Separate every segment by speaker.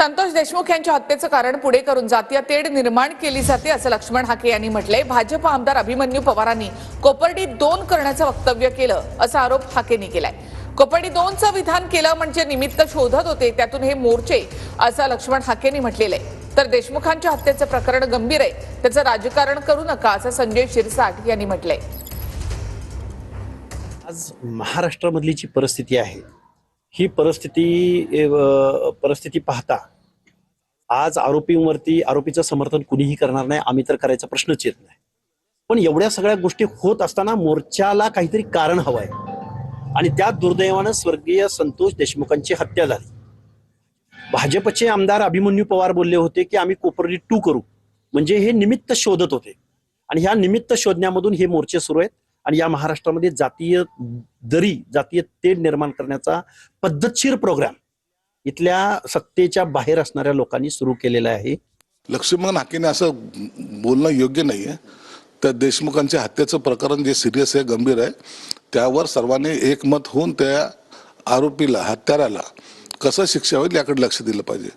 Speaker 1: संतोष देशमुख यांच्या हत्येचं कारण पुढे करून जातीय तेढ निर्माण केली जाते असं लक्ष्मण हाके यांनी म्हटलंय. भाजप आमदार अभिमन्यू पवारांनी कोपर्डी दोन करण्याचं वक्तव्य केलं असा आरोप हाकेंनी केलाय. कोपर्डी दोनचं विधान केलं म्हणजे निमित्त शोधत होते त्यातून हे मोर्चे असं लक्ष्मण हाकेंनी म्हटलेलं आहे. तर देशमुखांच्या हत्येचं प्रकरण गंभीर आहे त्याचं राजकारण करू नका असं संजय शिरसाट यांनी म्हटलंय.
Speaker 2: आज महाराष्ट्रामधली जी परिस्थिती आहे ही परिस्थिती परिस्थिती पाहता आज आरोपींवरती आरोपीचं समर्थन कुणीही करणार नाही आम्ही तर करायचा प्रश्नच येत नाही. पण एवढ्या सगळ्या गोष्टी होत असताना मोर्चाला काहीतरी कारण हवं आहे आणि त्या दुर्दैवानं स्वर्गीय संतोष देशमुखांची हत्या झाली. भाजपचे आमदार अभिमन्यू पवार बोलले होते की आम्ही कोपर्डी टू करू. म्हणजे हे निमित्त शोधत होते. आणि ह्या निमित्त शोधण्यामधून हे मोर्चे सुरू आहेत. आणि या महाराष्ट्रामध्ये जातीय दरी जातीय तेढ निर्माण करण्याचा पद्धतशीर प्रोग्राम इथल्या सत्तेच्या बाहेर असणाऱ्या लोकांनी सुरू केलेला आहे.
Speaker 3: लक्ष्मण हाकेने असं बोलणं योग्य नाही आहे त्या देशमुखांच्या हत्येचं प्रकरण जे सिरियस आहे गंभीर आहे त्यावर सर्वांनी एकमत होऊन त्या आरोपीला हत्याराला कसं शिक्षा होईल याकडे लक्ष दिलं पाहिजे.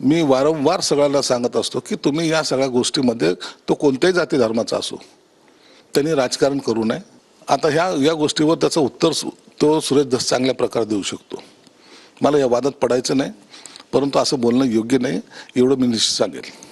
Speaker 3: मी वारंवार सगळ्यांना सांगत असतो की तुम्ही या सगळ्या गोष्टीमध्ये तो कोणत्याही जाती धर्माचा असो त्यांनी राजकारण करू नये. आता ह्या या गोष्टीवर त्याचं उत्तर सु- तो सुरेश दस चांगल्या प्रकारे देऊ शकतो. मला या वादात पडायचं नाही परंतु असं बोलणं योग्य नाही एवढं मी निश्चित सांगेल.